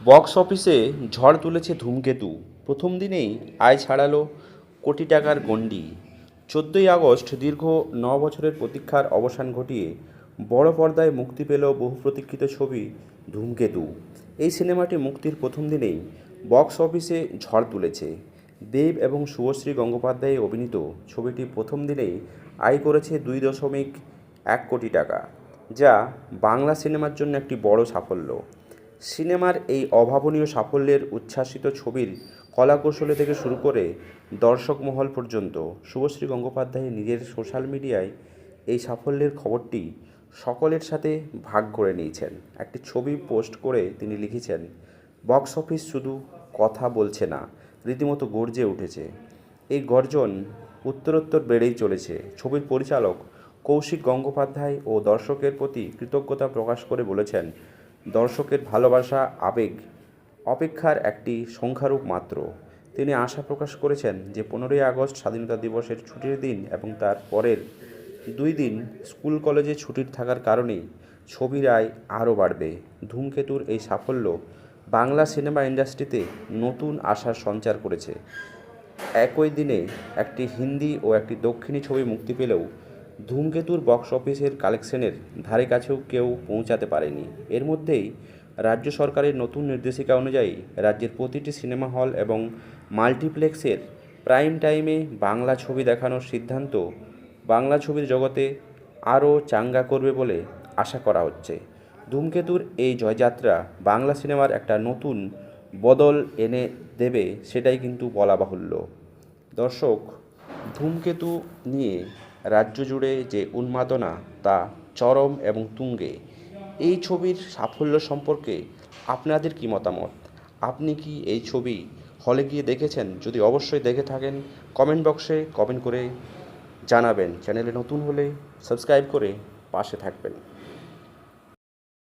Box অফিসে ঝড় তুলেছে ধূমকেতু। প্রথম দিনেই আয় ছাড়ালো কোটি টাকার গণ্ডি। চোদ্দোই আগস্ট দীর্ঘ ন বছরের প্রতীক্ষার অবসান ঘটিয়ে বড় পর্দায় মুক্তি পেল বহু প্রতীক্ষিত ছবি ধূমকেতু। এই সিনেমাটি মুক্তির প্রথম দিনেই বক্স অফিসে ঝড় তুলেছে। দেব এবং শুভশ্রী গঙ্গোপাধ্যায় অভিনীত ছবিটি প্রথম দিনেই আয় করেছে দুই দশমিক এক কোটি টাকা, যা বাংলা সিনেমার জন্য একটি বড় সাফল্য। সিনেমার এই অভাবনীয় সাফল্যের উচ্ছ্বাসিত ছবির কলাকৌশলে থেকে শুরু করে দর্শক মহল পর্যন্ত শুভশ্রী গঙ্গোপাধ্যায় নিজের সোশ্যাল মিডিয়ায় এই সাফল্যের খবরটি সকলের সাথে ভাগ করে নিয়েছেন। একটি ছবি পোস্ট করে তিনি লিখেছেন, বক্স অফিস শুধু কথা বলছে না, রীতিমতো গর্জে উঠেছে। এই গর্জন উত্তরোত্তর বেড়েই চলেছে। ছবির পরিচালক কৌশিক গঙ্গোপাধ্যায় ও দর্শকের প্রতি কৃতজ্ঞতা প্রকাশ করে বলেছেন দর্শকের ভালোবাসা, আবেগ, অপেক্ষার একটি সংখ্যারূপ মাত্র। তিনি আশা প্রকাশ করেছেন যে পনেরোই আগস্ট স্বাধীনতা দিবসের ছুটির দিন এবং তার পরের দুই দিন স্কুল কলেজে ছুটির থাকার কারণেই ছবির আয় আরও বাড়বে। ধূমকেতুর এই সাফল্য বাংলা সিনেমা ইন্ডাস্ট্রিতে নতুন আশার সঞ্চার করেছে। একই দিনে একটি হিন্দি ও একটি দক্ষিণী ছবি মুক্তি পেলেও ধূমকেতুর বক্স অফিসের কালেকশনের ধারে কাছেও কেউ পৌঁছাতে পারেনি। এর মধ্যেই রাজ্য সরকারের নতুন নির্দেশিকা অনুযায়ী রাজ্যের প্রতিটি সিনেমা হল এবং মাল্টিপ্লেক্সের প্রাইম টাইমে বাংলা ছবি দেখানোর সিদ্ধান্ত বাংলা ছবির জগতে আরও চাঙ্গা করবে বলে আশা করা হচ্ছে। ধূমকেতুর এই জয়যাত্রা বাংলা সিনেমার একটা নতুন বদল এনে দেবে সেটাই কিন্তু বলা বাহুল্য। দর্শক, ধূমকেতু নিয়ে রাজ্য জুড়ে যে উন্মাদনা, তা চরম এবং তুঙ্গে, এই ছবির সাফল্য সম্পর্কে আপনাদের কি মতামত? আপনি কি এই ছবি হলে গিয়ে দেখেছেন? যদি অবশ্যই দেখে থাকেন কমেন্ট বক্সে কমেন্ট করে জানাবেন। চ্যানেলে নতুন হলে সাবস্ক্রাইব করে পাশে থাকবেন।